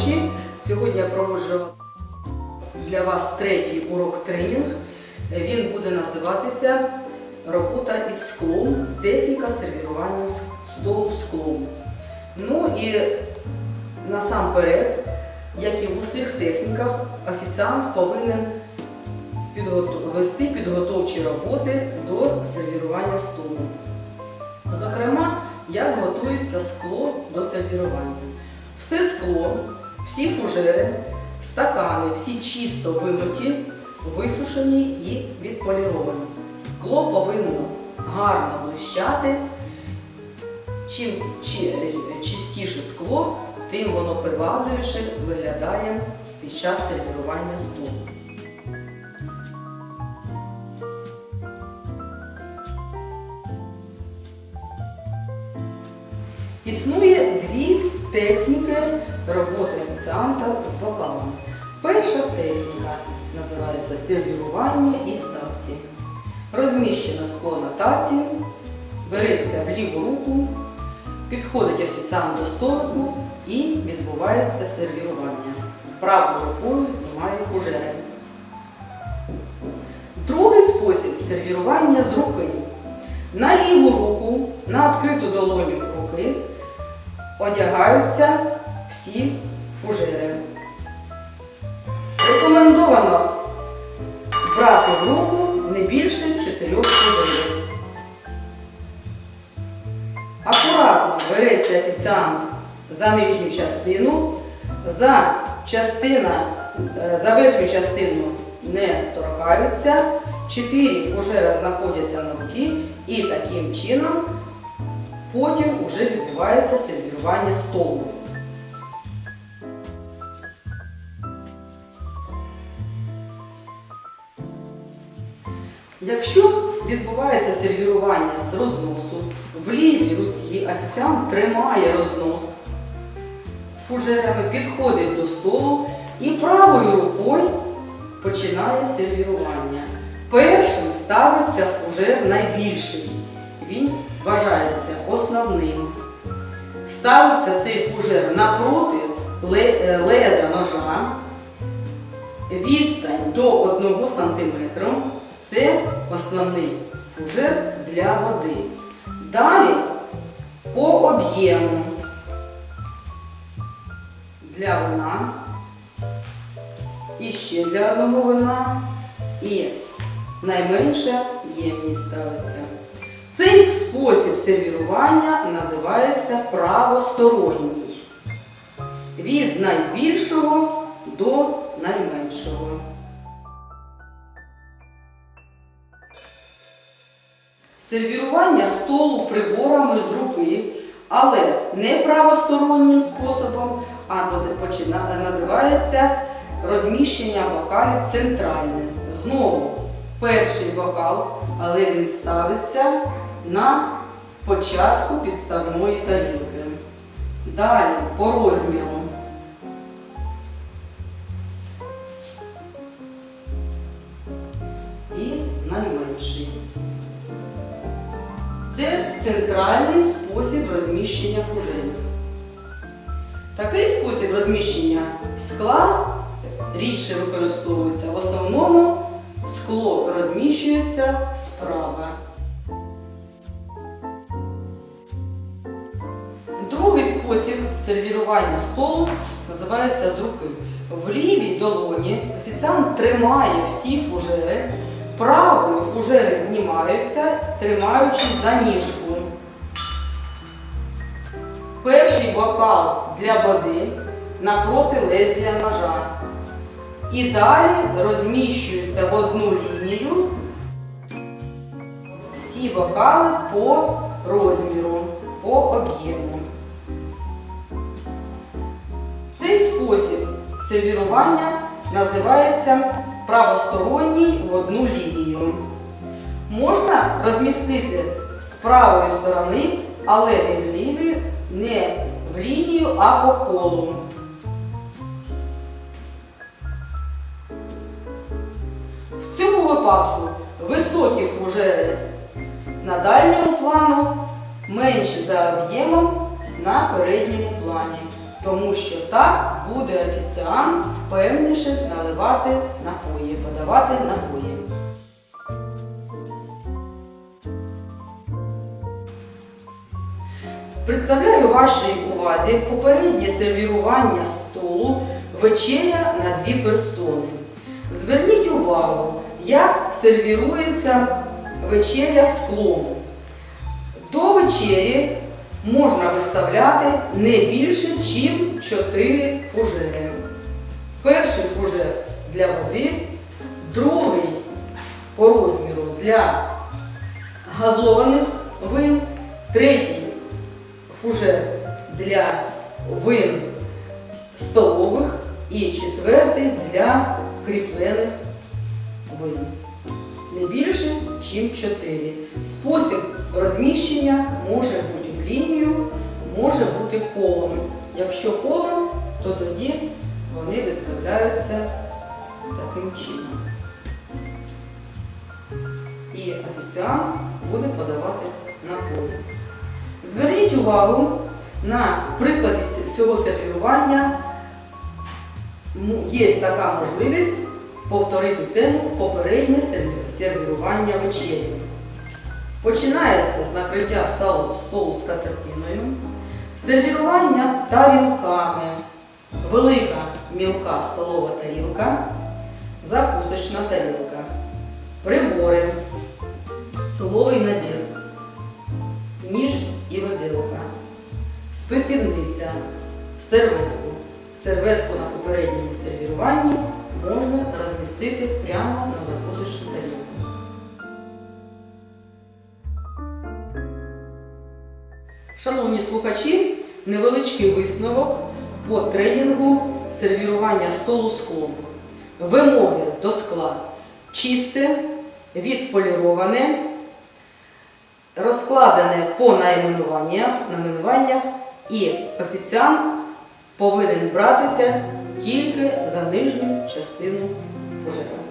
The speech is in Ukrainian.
слухачі. Сьогодні я проводжу для вас третій урок-тренінг. Він буде називатися Робота із склом, техніка сервірування столу склом. Ну і насамперед, як і в усіх техніках, офіціант повинен вести підготовчі роботи до сервірування столу. Зокрема, як готується скло до сервірування. Все скло всі фужери, стакани, всі чисто вимиті, висушені і відполіровані. Скло повинно гарно блищати. Чим чистіше скло, тим воно привабливіше виглядає під час сервірування столу. Існує дві техніки роботи офіціанта з бокалами. Перша техніка називається сервірування із таці. Розміщено скло на таці, береться в ліву руку, підходить офіціант до столику і відбувається сервірування. Правою рукою знімає фужери. Другий спосіб сервірування з руки. На ліву руку, на відкриту долоню руки одягаються всі фужери. Рекомендовано брати в руку не більше чотирьох фужерів. Акуратно береться офіціант за нижню частину, за, частина, е, за верхню частину не торкаються, чотири фужера знаходяться на руки і таким чином потім вже відбувається сервірування столу. Якщо відбувається сервірування з розносу, в лівій руці офіціант тримає рознос з фужерами, підходить до столу і правою рукою починає сервірування. Першим ставиться фужер найбільший. Він вважається основним. Ставиться цей фужер напроти е, леза ножа. Відстань до 1 см це основний фужер для води. Далі по об'єму для вина, і ще для одного вина, і найменша ємність ставиться. Цей спосіб сервірування називається правосторонній. Від найбільшого до найменшого. Сервірування столу приборами з руки, але не правостороннім способом, а називається розміщення бокалів центральне. Знову перший бокал, але він ставиться на початку підставної тарілки. Далі по розміру. Центральний спосіб розміщення фужерів. Такий спосіб розміщення скла рідше використовується. В основному скло розміщується справа. Другий спосіб сервірування столу називається з руки. В лівій долоні офіціант тримає всі фужери, правою фужери знімаються, тримаючи за ніжку. Перший бокал для води напроти лезвія ножа. І далі розміщуються в одну лінію всі бокали по розміру, по об'єму. Цей спосіб сервірування називається правосторонній в одну лінію. Можна розмістити з правої сторони, але не в лівію, не в лінію, а по колу. В цьому випадку високі фужери на дальньому плану, менші за об'ємом на передньому плані тому що так буде офіціант впевніше наливати напої, подавати напої. Представляю вашій увазі попереднє сервірування столу вечеря на дві персони. Зверніть увагу, як сервірується вечеря склом. До вечері можна виставляти не більше, ніж 4 фужери. Перший фужер для води, другий по розміру для газованих вин, третій фужер для вин столових і четвертий для кріплених вин. Не більше, ніж 4. Спосіб розміщення може бути лінію, може бути колом. Якщо колом, то тоді вони виставляються таким чином. І офіціант буде подавати напої. Зверніть увагу на прикладі цього сервірування. Є така можливість повторити тему попереднє серві- сервірування вечері. Починається з накриття столу, з катертиною, сервірування тарілками, велика мілка столова тарілка, закусочна тарілка, прибори, столовий набір, ніж і виделка, спецівниця, серветку. Серветку на попередньому сервіруванні можна розмістити прямо на закусочну тарілку. Шановні слухачі, невеличкий висновок по тренінгу сервірування столу склом. Вимоги до скла чисте, відполіроване, розкладене по найменуваннях, найменуваннях і офіціант повинен братися тільки за нижню частину фужера.